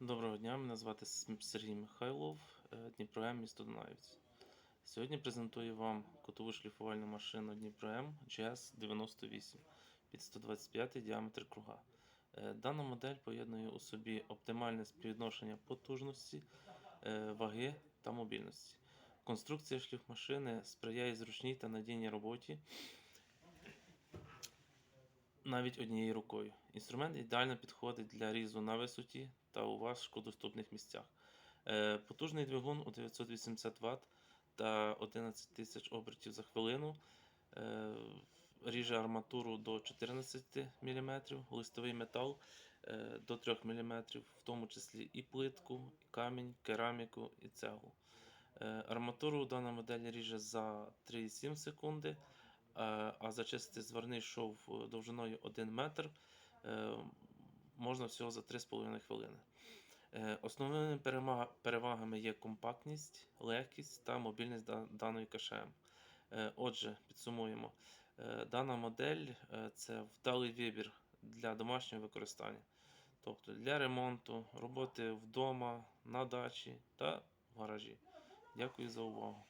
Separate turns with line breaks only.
Доброго дня, мене звати Сергій Михайлов, е, Дніпром, місто Дунаївці. Сьогодні презентую вам котову шліфувальну машину Дніпром GS98 під 125 діаметр круга. Е, Дана модель поєднує у собі оптимальне співвідношення потужності, е, ваги та мобільності. Конструкція шліфмашини сприяє зручній та надійній роботі навіть однією рукою. Інструмент ідеально підходить для різу на висоті та у важкодоступних місцях. Е, Потужний двигун у 980 Вт та 11 тисяч обертів за хвилину. Е, Ріже арматуру до 14 мм, листовий метал е, до 3 мм, в тому числі і плитку, і камінь, кераміку і цеглу. Арматуру дана модель ріже за 3,7 секунди, а зачистити зварний шов е, довжиною 1 метр е, можна всього за 3,5 хвилини. Е, Основними перевагами є компактність, легкість та мобільність даної КШМ. Е, Отже, підсумуємо. Е, Дана модель е, це вдалий вибір для домашнього використання, тобто для ремонту, роботи вдома, на дачі та в гаражі. Дякую за увагу.